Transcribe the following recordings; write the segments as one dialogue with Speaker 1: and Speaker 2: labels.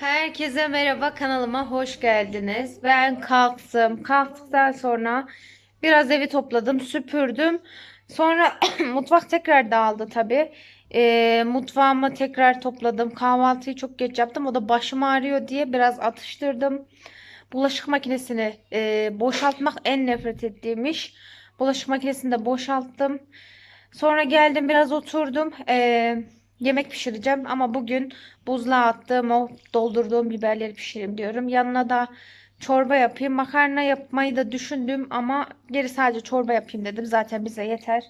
Speaker 1: Herkese merhaba kanalıma hoş geldiniz. Ben kalktım. Kalktıktan sonra biraz evi topladım, süpürdüm. Sonra mutfak tekrar dağıldı tabii. Ee, mutfağımı tekrar topladım. Kahvaltıyı çok geç yaptım. O da başım ağrıyor diye biraz atıştırdım. Bulaşık makinesini e, boşaltmak en nefret ettiğim iş. Bulaşık makinesini de boşalttım. Sonra geldim biraz oturdum. Ee, yemek pişireceğim ama bugün buzluğa attığım o doldurduğum biberleri pişireyim diyorum. Yanına da çorba yapayım. Makarna yapmayı da düşündüm ama geri sadece çorba yapayım dedim. Zaten bize yeter.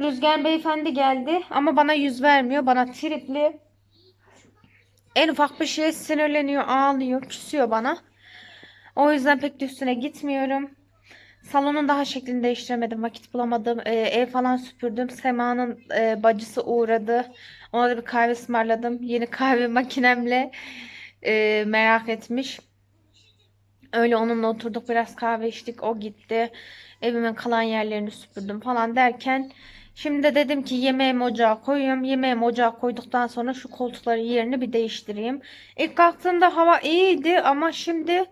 Speaker 1: Rüzgar beyefendi geldi ama bana yüz vermiyor. Bana tripli. En ufak bir şeye sinirleniyor, ağlıyor, küsüyor bana. O yüzden pek üstüne gitmiyorum. Salonun daha şeklini değiştiremedim. Vakit bulamadım. Ee, ev falan süpürdüm. Sema'nın e, bacısı uğradı. Ona da bir kahve ısmarladım. Yeni kahve makinemle e, merak etmiş. Öyle onunla oturduk biraz kahve içtik. O gitti. Evimin kalan yerlerini süpürdüm falan derken şimdi de dedim ki yemeğimi ocağa koyuyorum. Yemeğimi ocağa koyduktan sonra şu koltukların yerini bir değiştireyim. İlk kalktığımda hava iyiydi ama şimdi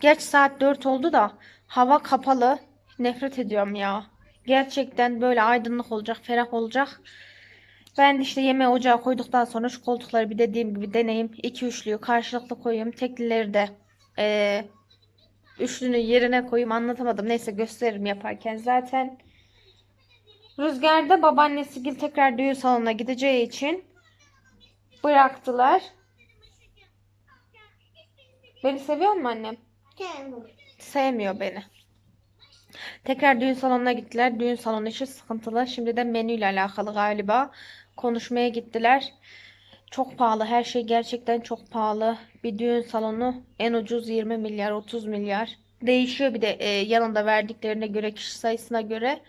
Speaker 1: geç saat 4 oldu da hava kapalı. Nefret ediyorum ya. Gerçekten böyle aydınlık olacak, ferah olacak. Ben işte yemeği ocağa koyduktan sonra şu koltukları bir dediğim gibi deneyim. İki üçlüyü karşılıklı koyayım. Teklileri de eee üçlünün yerine koyayım. Anlatamadım. Neyse gösteririm yaparken zaten. Rüzgar'da babaannesi Gil tekrar düğün salonuna gideceği için bıraktılar. Beni seviyor mu annem? Sevmiyor beni. Tekrar düğün salonuna gittiler. Düğün salonu işi sıkıntılı. Şimdi de menüyle alakalı galiba. Konuşmaya gittiler. Çok pahalı. Her şey gerçekten çok pahalı. Bir düğün salonu en ucuz 20 milyar, 30 milyar. Değişiyor bir de e, yanında verdiklerine göre, kişi sayısına göre.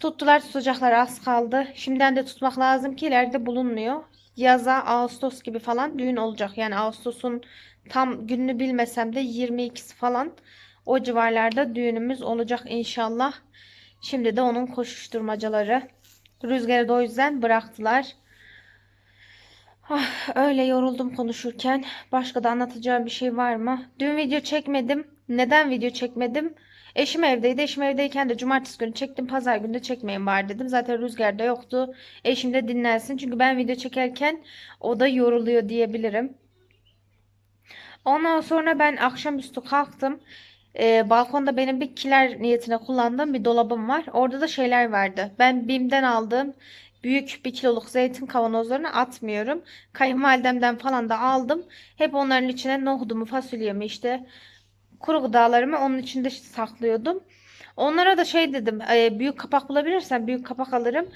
Speaker 1: Tuttular tutacaklar az kaldı. Şimdiden de tutmak lazım ki ileride bulunmuyor. Yaza Ağustos gibi falan düğün olacak. Yani Ağustos'un tam gününü bilmesem de 22'si falan o civarlarda düğünümüz olacak inşallah. Şimdi de onun koşuşturmacaları. Rüzgarı da o yüzden bıraktılar. Ah, öyle yoruldum konuşurken. Başka da anlatacağım bir şey var mı? Dün video çekmedim. Neden video çekmedim? Eşim evdeydi. Eşim evdeyken de cumartesi günü çektim. Pazar günü de çekmeyin var dedim. Zaten Rüzgar da yoktu. Eşim de dinlensin. Çünkü ben video çekerken o da yoruluyor diyebilirim. Ondan sonra ben akşamüstü kalktım. Ee, balkonda benim bir kiler niyetine kullandığım bir dolabım var. Orada da şeyler vardı. Ben BİM'den aldığım büyük bir kiloluk zeytin kavanozlarını atmıyorum. Kayınvalidemden falan da aldım. Hep onların içine nohudumu, fasulyemi işte kuru gıdalarımı onun içinde saklıyordum. Onlara da şey dedim. e, büyük kapak bulabilirsem büyük kapak alırım.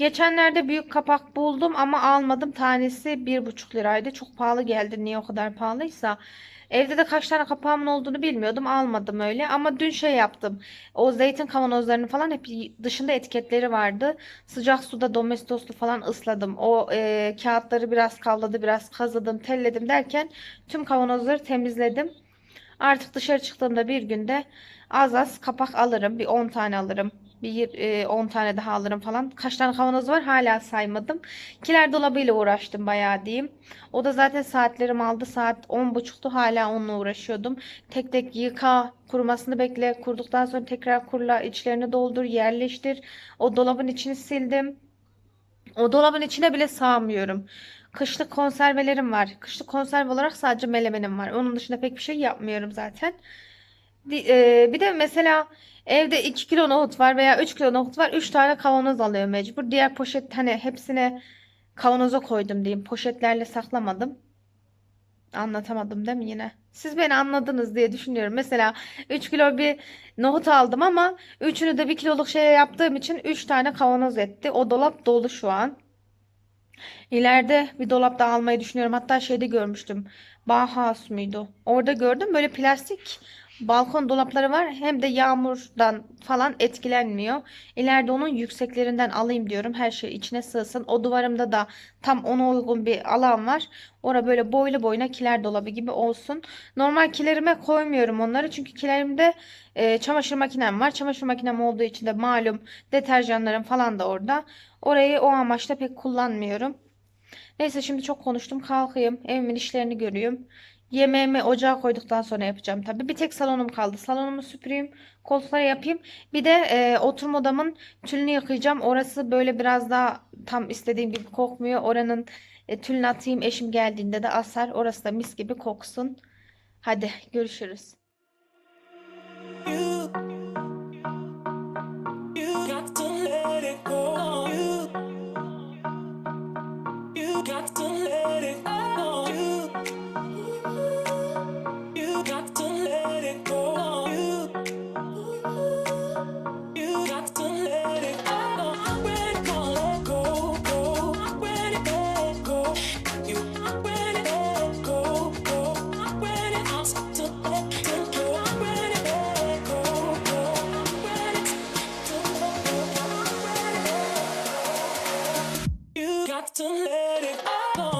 Speaker 1: Geçenlerde büyük kapak buldum ama almadım. Tanesi bir buçuk liraydı. Çok pahalı geldi. Niye o kadar pahalıysa. Evde de kaç tane kapağımın olduğunu bilmiyordum. Almadım öyle. Ama dün şey yaptım. O zeytin kavanozlarını falan hep dışında etiketleri vardı. Sıcak suda domestoslu falan ısladım. O e, kağıtları biraz kavladı, biraz kazıdım, telledim derken tüm kavanozları temizledim. Artık dışarı çıktığımda bir günde az az kapak alırım. Bir 10 tane alırım. Bir e, 10 tane daha alırım falan. Kaç tane kavanoz var hala saymadım. Kiler dolabıyla uğraştım bayağı diyeyim. O da zaten saatlerim aldı. Saat 10.30'tu hala onunla uğraşıyordum. Tek tek yıka, kurumasını bekle. Kurduktan sonra tekrar kurla, içlerini doldur, yerleştir. O dolabın içini sildim. O dolabın içine bile sığamıyorum. Kışlık konservelerim var. Kışlık konserve olarak sadece melemenim var. Onun dışında pek bir şey yapmıyorum zaten. Bir de mesela evde 2 kilo nohut var veya 3 kilo nohut var. 3 tane kavanoz alıyor mecbur. Diğer poşet hani hepsine kavanoza koydum diyeyim. Poşetlerle saklamadım. Anlatamadım değil mi yine? Siz beni anladınız diye düşünüyorum. Mesela 3 kilo bir nohut aldım ama üçünü de 1 kiloluk şeye yaptığım için 3 tane kavanoz etti. O dolap dolu şu an. İleride bir dolap da almayı düşünüyorum. Hatta şeyde görmüştüm. Bauhaus muydu? Orada gördüm. Böyle plastik balkon dolapları var. Hem de yağmurdan falan etkilenmiyor. İleride onun yükseklerinden alayım diyorum. Her şey içine sığsın. O duvarımda da tam ona uygun bir alan var. Ora böyle boylu boyuna kiler dolabı gibi olsun. Normal kilerime koymuyorum onları. Çünkü kilerimde e, çamaşır makinem var. Çamaşır makinem olduğu için de malum deterjanlarım falan da orada. Orayı o amaçla pek kullanmıyorum. Neyse şimdi çok konuştum. Kalkayım. Evimin işlerini görüyorum. Yemeğimi ocağa koyduktan sonra yapacağım tabii. Bir tek salonum kaldı. Salonumu süpüreyim. Koltukları yapayım. Bir de e, oturma odamın tülünü yıkayacağım. Orası böyle biraz daha tam istediğim gibi kokmuyor. Oranın e, tülünü atayım. Eşim geldiğinde de asar. Orası da mis gibi koksun. Hadi görüşürüz.
Speaker 2: Let it go.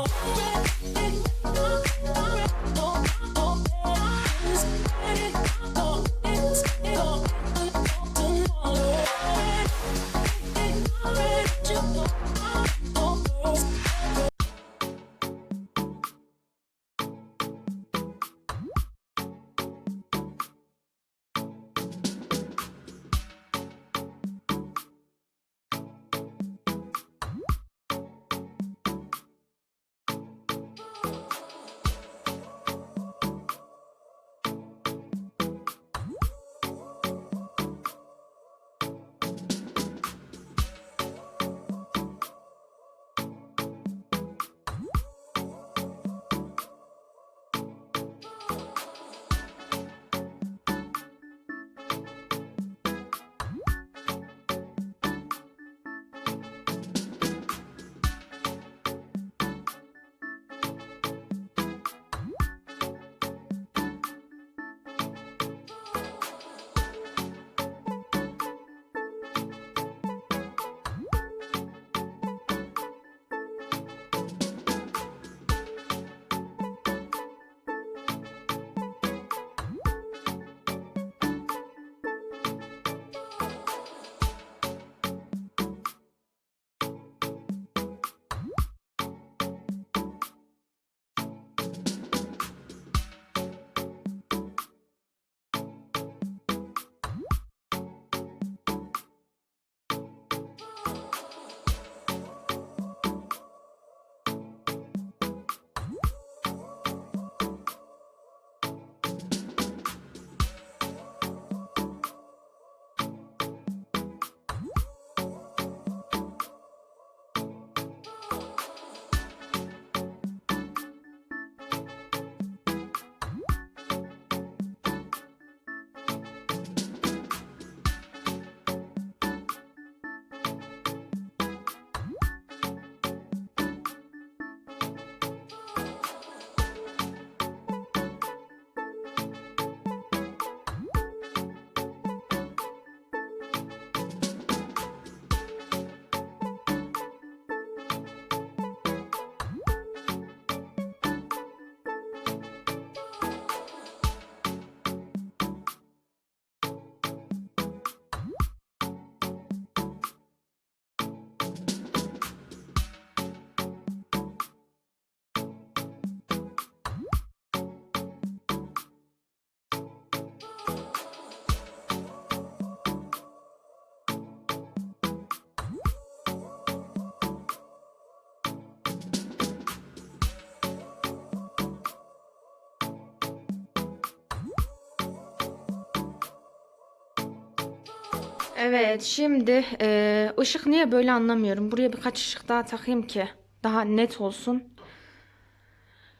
Speaker 1: Evet, şimdi eee, ışık niye böyle anlamıyorum. Buraya birkaç ışık daha takayım ki daha net olsun.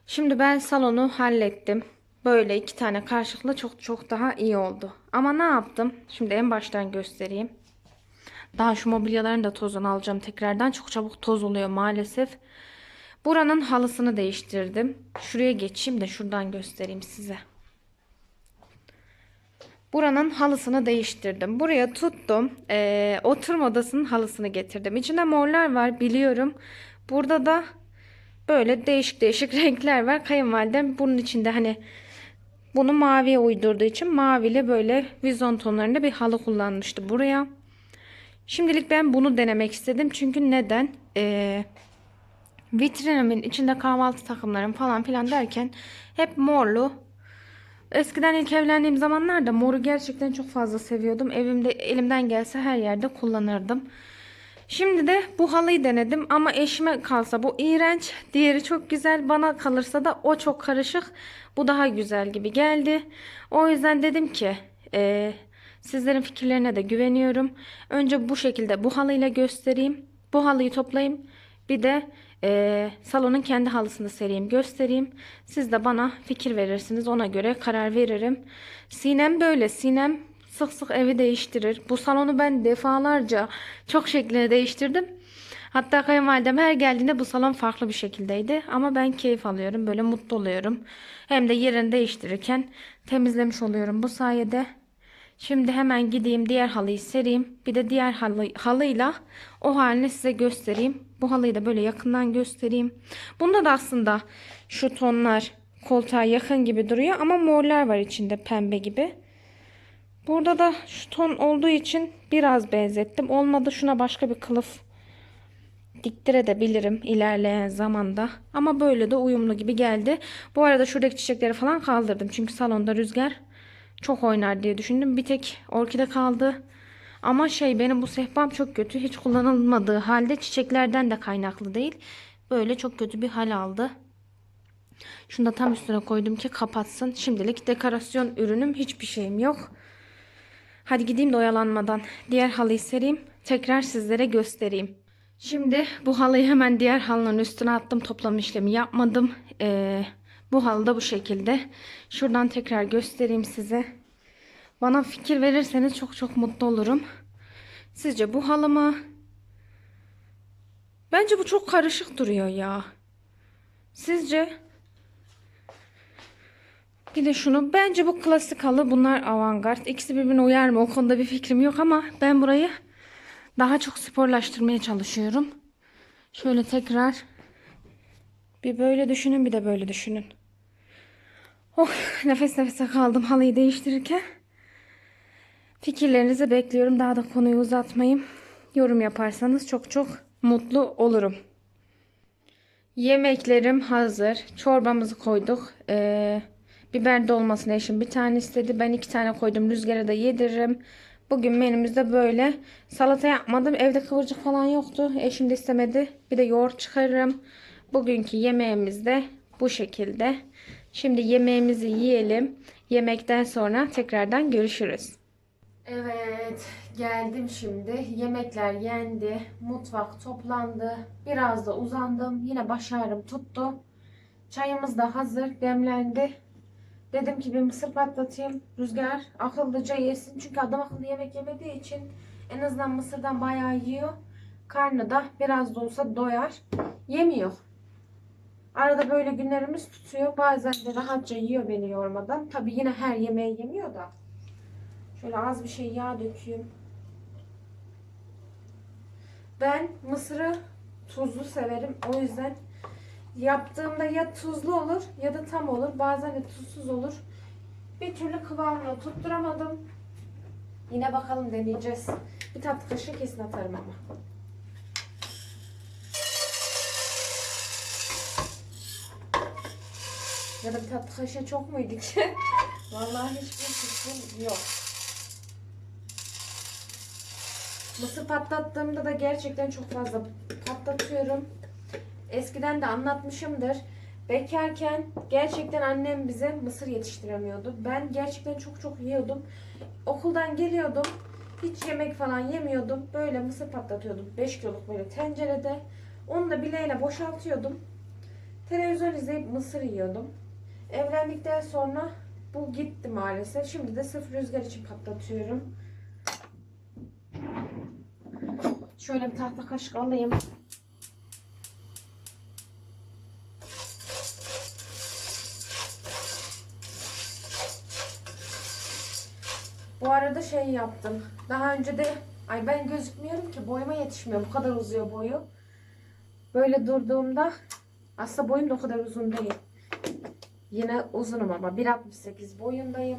Speaker 1: Şimdi ben salonu hallettim. Böyle iki tane karşılıklı çok çok daha iyi oldu. Ama ne yaptım? Şimdi en baştan göstereyim. Daha şu mobilyaların da tozunu alacağım tekrardan. Çok çabuk toz oluyor maalesef. Buranın halısını değiştirdim. Şuraya geçeyim de şuradan göstereyim size. Buranın halısını değiştirdim. Buraya tuttum. Ee, oturma odasının halısını getirdim. İçinde morlar var biliyorum. Burada da böyle değişik değişik renkler var. Kayınvalidem bunun içinde hani bunu maviye uydurduğu için mavili böyle vizon tonlarında bir halı kullanmıştı buraya. Şimdilik ben bunu denemek istedim. Çünkü neden? Ee, vitrinimin içinde kahvaltı takımlarım falan filan derken hep morlu. Eskiden ilk evlendiğim zamanlarda moru gerçekten çok fazla seviyordum. Evimde elimden gelse her yerde kullanırdım. Şimdi de bu halıyı denedim ama eşime kalsa bu iğrenç. Diğeri çok güzel. Bana kalırsa da o çok karışık. Bu daha güzel gibi geldi. O yüzden dedim ki eee, sizlerin fikirlerine de güveniyorum. Önce bu şekilde bu halıyla göstereyim. Bu halıyı toplayayım. Bir de eee, salonun kendi halısını sereyim göstereyim. Siz de bana fikir verirsiniz. Ona göre karar veririm. Sinem böyle. Sinem sık sık evi değiştirir. Bu salonu ben defalarca çok şeklini değiştirdim. Hatta kayınvalidem her geldiğinde bu salon farklı bir şekildeydi. Ama ben keyif alıyorum. Böyle mutlu oluyorum. Hem de yerini değiştirirken temizlemiş oluyorum bu sayede. Şimdi hemen gideyim diğer halıyı sereyim. Bir de diğer halı, halıyla o halini size göstereyim. Bu halıyı da böyle yakından göstereyim. Bunda da aslında şu tonlar koltuğa yakın gibi duruyor ama morlar var içinde pembe gibi. Burada da şu ton olduğu için biraz benzettim. Olmadı şuna başka bir kılıf diktirebilirim ilerleyen zamanda. Ama böyle de uyumlu gibi geldi. Bu arada şuradaki çiçekleri falan kaldırdım. Çünkü salonda rüzgar çok oynar diye düşündüm. Bir tek orkide kaldı. Ama şey benim bu sehpam çok kötü. Hiç kullanılmadığı halde çiçeklerden de kaynaklı değil. Böyle çok kötü bir hal aldı. Şunu da tam üstüne koydum ki kapatsın. Şimdilik dekorasyon ürünüm hiçbir şeyim yok. Hadi gideyim de oyalanmadan diğer halıyı sereyim. Tekrar sizlere göstereyim. Şimdi bu halıyı hemen diğer halının üstüne attım. Toplama işlemi yapmadım. Ee, bu halı da bu şekilde. Şuradan tekrar göstereyim size. Bana fikir verirseniz çok çok mutlu olurum. Sizce bu halı mı? Bence bu çok karışık duruyor ya. Sizce? Bir de şunu. Bence bu klasik halı. Bunlar avantgard. İkisi birbirine uyar mı? O konuda bir fikrim yok ama ben burayı daha çok sporlaştırmaya çalışıyorum. Şöyle tekrar bir böyle düşünün bir de böyle düşünün. Oh nefes nefese kaldım halıyı değiştirirken. Fikirlerinizi bekliyorum. Daha da konuyu uzatmayayım. Yorum yaparsanız çok çok mutlu olurum. Yemeklerim hazır. Çorbamızı koyduk. Ee, biber dolmasını eşim bir tane istedi. Ben iki tane koydum. Rüzgara da yediririm. Bugün menümüzde böyle. Salata yapmadım. Evde kıvırcık falan yoktu. Eşim de istemedi. Bir de yoğurt çıkarırım. Bugünkü yemeğimiz de bu şekilde. Şimdi yemeğimizi yiyelim. Yemekten sonra tekrardan görüşürüz. Evet, geldim şimdi. Yemekler yendi. Mutfak toplandı. Biraz da uzandım. Yine baş ağrım tuttu. Çayımız da hazır, demlendi. Dedim ki bir mısır patlatayım. Rüzgar akıllıca yesin. Çünkü adam akıllı yemek yemediği için en azından mısırdan bayağı yiyor. Karnı da biraz da olsa doyar. Yemiyor. Arada böyle günlerimiz tutuyor. Bazen de rahatça yiyor beni yormadan. Tabii yine her yemeği yemiyor da. Şöyle az bir şey yağ dökeyim. Ben mısırı tuzlu severim. O yüzden yaptığımda ya tuzlu olur ya da tam olur. Bazen de tuzsuz olur. Bir türlü kıvamını tutturamadım. Yine bakalım deneyeceğiz. Bir tatlı kaşığı kesin atarım ama. Ya da bir tatlı kaşığı çok muydu ki? Vallahi hiçbir fikrim yok. Mısır patlattığımda da gerçekten çok fazla patlatıyorum. Eskiden de anlatmışımdır. Bekarken gerçekten annem bize mısır yetiştiremiyordu. Ben gerçekten çok çok yiyordum. Okuldan geliyordum. Hiç yemek falan yemiyordum. Böyle mısır patlatıyordum. 5 kiloluk böyle tencerede. Onu da bileğine boşaltıyordum. Televizyon izleyip mısır yiyordum. Evlendikten sonra bu gitti maalesef. Şimdi de sırf rüzgar için patlatıyorum. Şöyle bir tahta kaşık alayım. Bu arada şey yaptım. Daha önce de ay ben gözükmüyorum ki boyuma yetişmiyor. Bu kadar uzuyor boyu. Böyle durduğumda aslında boyum da o kadar uzun değil. Yine uzunum ama 1.68 boyundayım.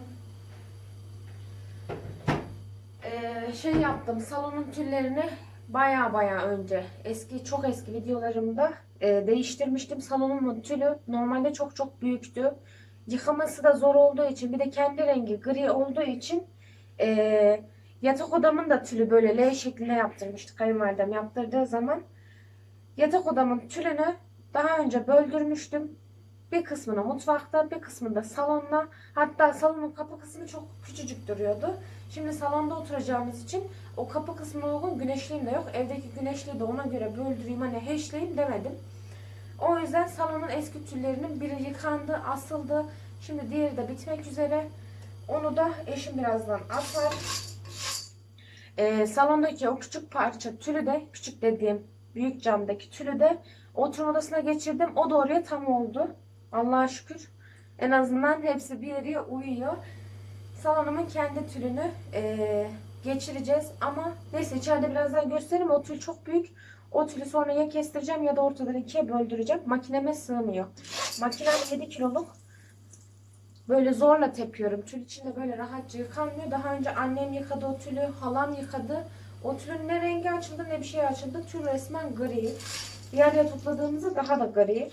Speaker 1: Ee, şey yaptım salonun tüllerini baya baya önce eski çok eski videolarımda e, değiştirmiştim. Salonumun tülü normalde çok çok büyüktü. Yıkaması da zor olduğu için bir de kendi rengi gri olduğu için e, yatak odamın da tülü böyle L şeklinde yaptırmıştı kayınvalidem yaptırdığı zaman. Yatak odamın tülünü daha önce böldürmüştüm. Bir kısmını mutfakta, bir kısmını da salonda. Hatta salonun kapı kısmı çok küçücük duruyordu. Şimdi salonda oturacağımız için o kapı kısmına uygun güneşliğim de yok. Evdeki güneşliği de ona göre böldüreyim hani heşleyeyim demedim. O yüzden salonun eski tüllerinin biri yıkandı, asıldı. Şimdi diğeri de bitmek üzere. Onu da eşim birazdan atar. Ee, salondaki o küçük parça tülü de, küçük dediğim büyük camdaki tülü de oturma odasına geçirdim. O da oraya tam oldu. Allah'a şükür. En azından hepsi bir yere uyuyor. Salonumun kendi tülünü eee, geçireceğiz. Ama neyse içeride birazdan göstereyim. O tül çok büyük. O tülü sonra ya kestireceğim ya da ortadan ikiye böldüreceğim. Makineme sığmıyor. Makinem 7 kiloluk. Böyle zorla tepiyorum. Tül içinde böyle rahatça yıkanmıyor. Daha önce annem yıkadı o tülü, halam yıkadı. O tülün ne rengi açıldı ne bir şey açıldı. Tül resmen gri. Diğer yere topladığımızda daha da gri.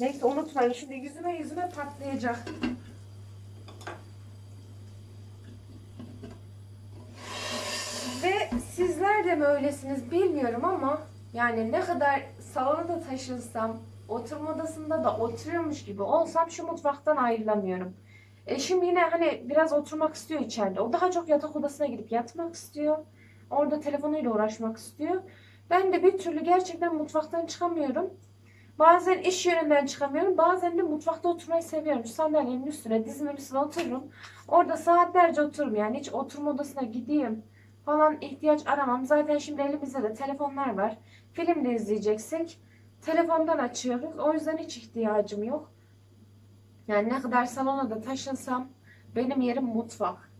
Speaker 1: Neyse unutmayın. Şimdi yüzüme yüzüme patlayacak. Ve sizler de mi öylesiniz bilmiyorum ama yani ne kadar salona da taşınsam, oturma odasında da oturuyormuş gibi olsam şu mutfaktan ayrılamıyorum. Eşim yine hani biraz oturmak istiyor içeride. O daha çok yatak odasına gidip yatmak istiyor. Orada telefonuyla uğraşmak istiyor. Ben de bir türlü gerçekten mutfaktan çıkamıyorum. Bazen iş yönünden çıkamıyorum. Bazen de mutfakta oturmayı seviyorum. Şu Sandalyenin üstüne, dizimin üstüne otururum. Orada saatlerce otururum yani. Hiç oturma odasına gideyim falan ihtiyaç aramam. Zaten şimdi elimizde de telefonlar var. Film de izleyeceksek telefondan açıyoruz. O yüzden hiç ihtiyacım yok. Yani ne kadar salona da taşınsam benim yerim mutfak.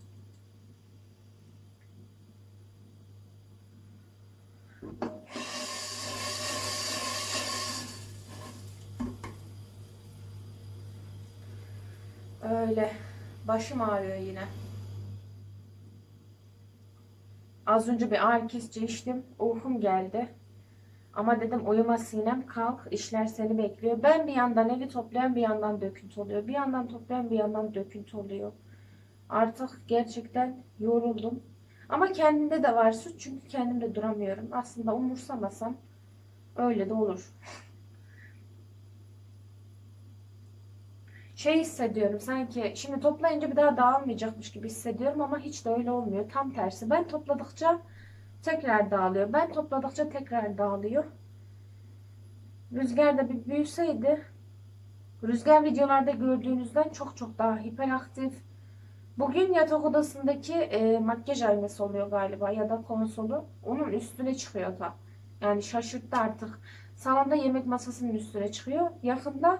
Speaker 1: Öyle. Başım ağrıyor yine. Az önce bir ağrı kesici içtim. Uykum geldi. Ama dedim uyuma Sinem kalk. işler seni bekliyor. Ben bir yandan evi toplayan bir yandan döküntü oluyor. Bir yandan toplayan bir yandan döküntü oluyor. Artık gerçekten yoruldum. Ama kendimde de var suç. Çünkü kendimde duramıyorum. Aslında umursamasam öyle de olur. Şey hissediyorum sanki şimdi toplayınca bir daha dağılmayacakmış gibi hissediyorum ama hiç de öyle olmuyor. Tam tersi. Ben topladıkça tekrar dağılıyor. Ben topladıkça tekrar dağılıyor. Rüzgar da bir büyüseydi Rüzgar videolarda gördüğünüzden çok çok daha hiperaktif. Bugün yatak odasındaki e, makyaj aynası oluyor galiba ya da konsolu. Onun üstüne çıkıyor da. Yani şaşırttı artık. Salonda yemek masasının üstüne çıkıyor. Yakında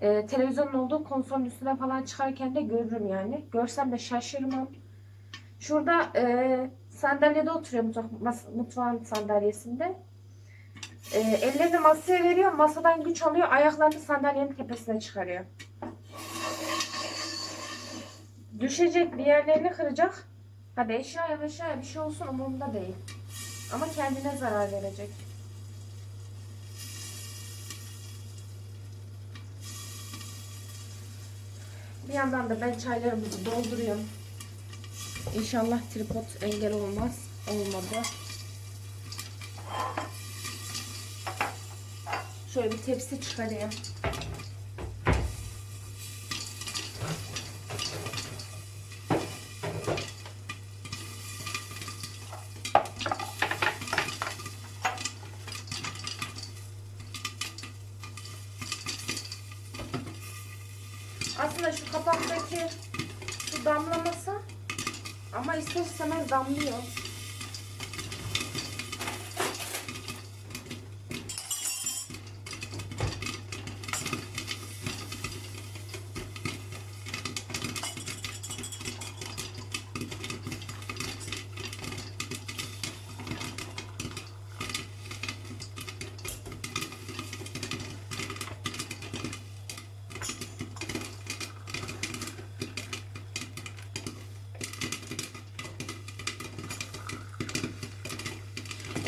Speaker 1: e, televizyonun olduğu konsolun üstüne falan çıkarken de görürüm yani. Görsem de şaşırmam. Şurada e, sandalyede oturuyor mutfak, mas- mutfağın sandalyesinde. E, ellerini masaya veriyor. Masadan güç alıyor. Ayaklarını sandalyenin tepesine çıkarıyor. Düşecek bir yerlerini kıracak. Hadi eşyaya eşyaya bir şey olsun umurumda değil. Ama kendine zarar verecek. Bir yandan da ben çaylarımızı dolduruyorum. İnşallah tripod engel olmaz. Olmadı. Şöyle bir tepsi çıkarayım.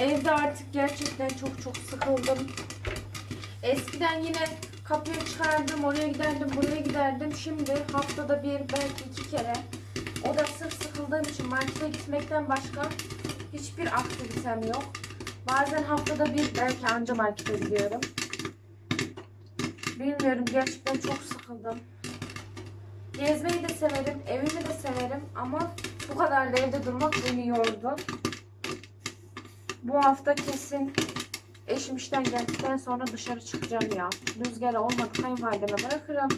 Speaker 1: Evde artık gerçekten çok çok sıkıldım. Eskiden yine kapıya çıkardım, oraya giderdim, buraya giderdim. Şimdi haftada bir, belki iki kere. O da sırf sıkıldığım için markete gitmekten başka hiçbir aktivitem yok. Bazen haftada bir belki anca markete gidiyorum. Bilmiyorum gerçekten çok sıkıldım. Gezmeyi de severim, evimi de severim ama bu kadar da evde durmak beni yordu. Bu hafta kesin eşim işten geldikten sonra dışarı çıkacağım ya. Rüzgara olmadı kayınvalideme bırakırım.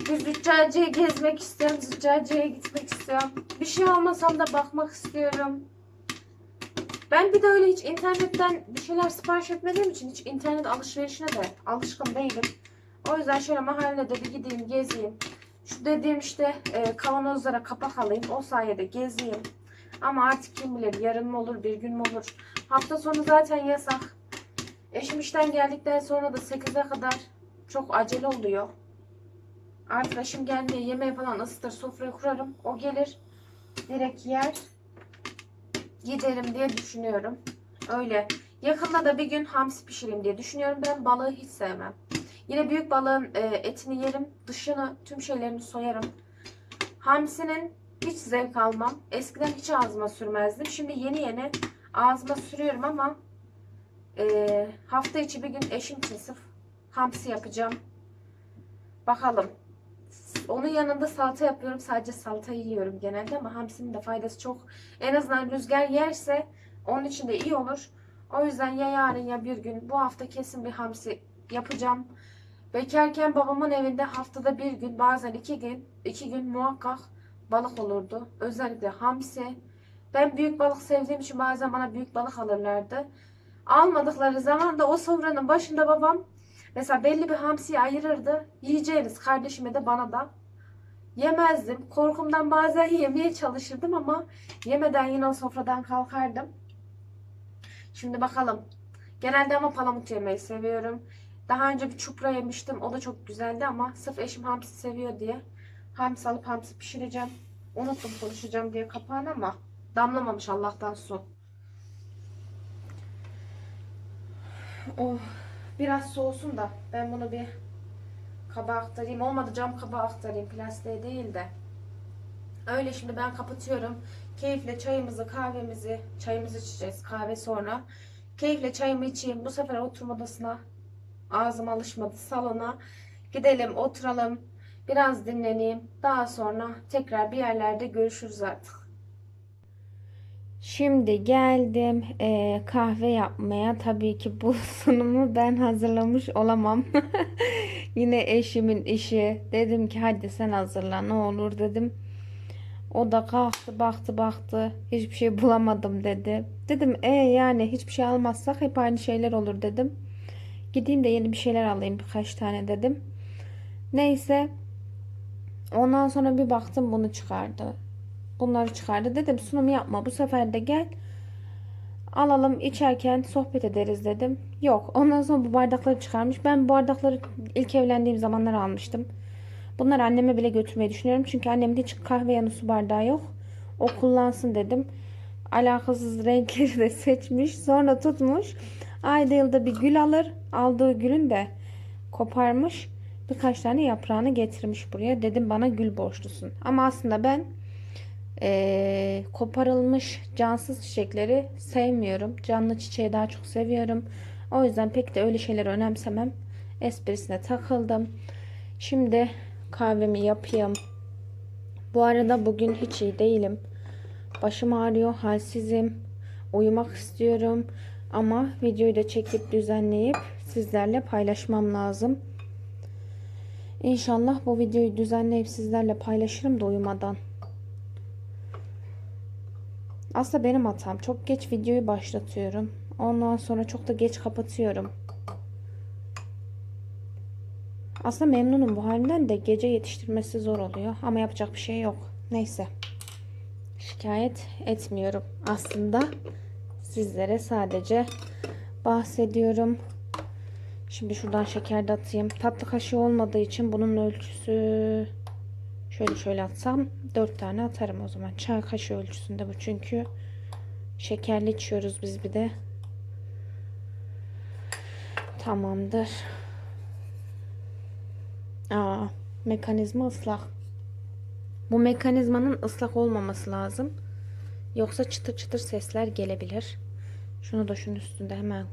Speaker 1: Bir züccaciye gezmek istiyorum. Züccaciye gitmek istiyorum. Bir şey almasam da bakmak istiyorum. Ben bir de öyle hiç internetten bir şeyler sipariş etmediğim için hiç internet alışverişine de alışkın değilim. O yüzden şöyle mahallede bir gideyim gezeyim. Şu dediğim işte e, kavanozlara kapak alayım. O sayede gezeyim. Ama artık kim bilir yarın mı olur bir gün mü olur. Hafta sonu zaten yasak. Eşim işten geldikten sonra da 8'e kadar çok acele oluyor. Artık eşim gelmeye yemeği falan ısıtır sofrayı kurarım. O gelir direkt yer giderim diye düşünüyorum. Öyle. Yakında da bir gün hamsi pişireyim diye düşünüyorum. Ben balığı hiç sevmem. Yine büyük balığın e, etini yerim. Dışını tüm şeylerini soyarım. Hamsinin hiç zevk almam. Eskiden hiç ağzıma sürmezdim. Şimdi yeni yeni ağzıma sürüyorum ama e, hafta içi bir gün eşim için sırf hamsi yapacağım. Bakalım. Onun yanında salata yapıyorum. Sadece salata yiyorum genelde ama hamsinin de faydası çok. En azından rüzgar yerse onun için de iyi olur. O yüzden ya yarın ya bir gün bu hafta kesin bir hamsi yapacağım. Bekarken babamın evinde haftada bir gün bazen iki gün iki gün muhakkak balık olurdu. Özellikle hamsi. Ben büyük balık sevdiğim için bazen bana büyük balık alırlardı. Almadıkları zaman da o sofranın başında babam mesela belli bir hamsiyi ayırırdı. Yiyeceğiniz kardeşime de bana da. Yemezdim. Korkumdan bazen yemeye çalışırdım ama yemeden yine o sofradan kalkardım. Şimdi bakalım. Genelde ama palamut yemeyi seviyorum. Daha önce bir çupra yemiştim. O da çok güzeldi ama sırf eşim hamsi seviyor diye hamsi alıp hamsi pişireceğim. Unuttum konuşacağım diye kapağını ama damlamamış Allah'tan su. Oh, biraz soğusun da ben bunu bir kaba aktarayım. Olmadı cam kaba aktarayım plastiğe değil de. Öyle şimdi ben kapatıyorum. Keyifle çayımızı, kahvemizi, çayımızı içeceğiz. Kahve sonra. Keyifle çayımı içeyim. Bu sefer oturma odasına ağzım alışmadı salona. Gidelim oturalım. Biraz dinleneyim. Daha sonra tekrar bir yerlerde görüşürüz artık. Şimdi geldim eee, kahve yapmaya. Tabii ki bu sunumu ben hazırlamış olamam. Yine eşimin işi. Dedim ki hadi sen hazırla ne olur dedim. O da kalktı baktı baktı hiçbir şey bulamadım dedi. Dedim e yani hiçbir şey almazsak hep aynı şeyler olur dedim. Gideyim de yeni bir şeyler alayım birkaç tane dedim. Neyse. Ondan sonra bir baktım bunu çıkardı. Bunları çıkardı. Dedim sunum yapma bu sefer de gel. Alalım içerken sohbet ederiz dedim. Yok. Ondan sonra bu bardakları çıkarmış. Ben bu bardakları ilk evlendiğim zamanlar almıştım. Bunları anneme bile götürmeyi düşünüyorum. Çünkü annemin hiç kahve yanı su bardağı yok. O kullansın dedim. Alakasız renkleri de seçmiş. Sonra tutmuş. Ayda yılda bir gül alır. Aldığı gülün de koparmış. Birkaç tane yaprağını getirmiş buraya. Dedim bana gül borçlusun. Ama aslında ben eee, koparılmış cansız çiçekleri sevmiyorum. Canlı çiçeği daha çok seviyorum. O yüzden pek de öyle şeyleri önemsemem. Esprisine takıldım. Şimdi kahvemi yapayım. Bu arada bugün hiç iyi değilim. Başım ağrıyor, halsizim. Uyumak istiyorum. Ama videoyu da çekip düzenleyip sizlerle paylaşmam lazım. İnşallah bu videoyu düzenleyip sizlerle paylaşırım da uyumadan. Aslında benim hatam. Çok geç videoyu başlatıyorum. Ondan sonra çok da geç kapatıyorum. Aslında memnunum bu halimden de gece yetiştirmesi zor oluyor. Ama yapacak bir şey yok. Neyse. Şikayet etmiyorum. Aslında sizlere sadece bahsediyorum. Şimdi şuradan şeker de atayım. Tatlı kaşığı olmadığı için bunun ölçüsü şöyle şöyle atsam 4 tane atarım o zaman. Çay kaşığı ölçüsünde bu çünkü Şekerli içiyoruz biz bir de. Tamamdır. Aa, mekanizma ıslak. Bu mekanizmanın ıslak olmaması lazım. Yoksa çıtır çıtır sesler gelebilir. Şunu da şunun üstünde hemen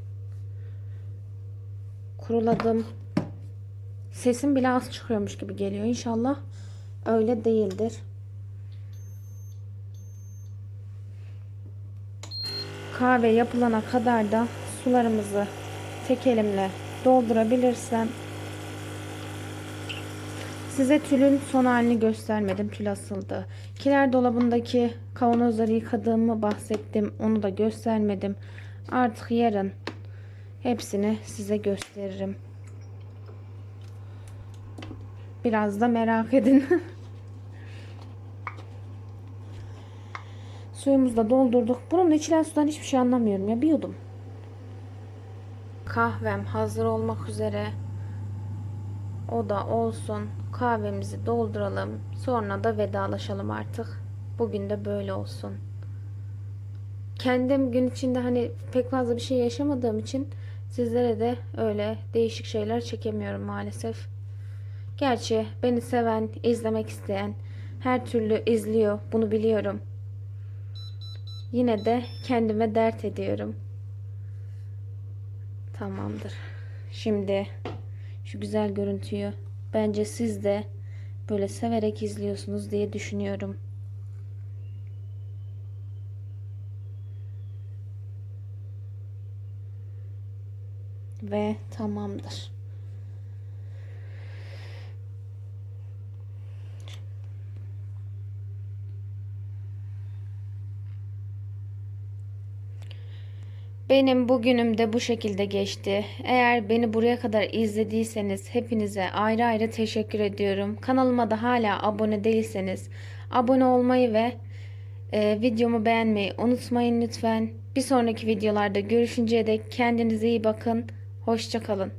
Speaker 1: kuruladım. Sesim bile az çıkıyormuş gibi geliyor. İnşallah öyle değildir. Kahve yapılana kadar da sularımızı tek elimle doldurabilirsem Size tülün son halini göstermedim. Tül asıldı. Kiler dolabındaki kavanozları yıkadığımı bahsettim. Onu da göstermedim. Artık yarın hepsini size gösteririm. Biraz da merak edin. Suyumuzu da doldurduk. Bunun içilen sudan hiçbir şey anlamıyorum ya. Bir yudum. Kahvem hazır olmak üzere. O da olsun. Kahvemizi dolduralım. Sonra da vedalaşalım artık. Bugün de böyle olsun. Kendim gün içinde hani pek fazla bir şey yaşamadığım için sizlere de öyle değişik şeyler çekemiyorum maalesef. Gerçi beni seven, izlemek isteyen her türlü izliyor. Bunu biliyorum. Yine de kendime dert ediyorum. Tamamdır. Şimdi şu güzel görüntüyü bence siz de böyle severek izliyorsunuz diye düşünüyorum. Ve tamamdır. Benim bugünüm de bu şekilde geçti. Eğer beni buraya kadar izlediyseniz hepinize ayrı ayrı teşekkür ediyorum. Kanalıma da hala abone değilseniz abone olmayı ve e, videomu beğenmeyi unutmayın lütfen. Bir sonraki videolarda görüşünceye dek kendinize iyi bakın. Hoşçakalın.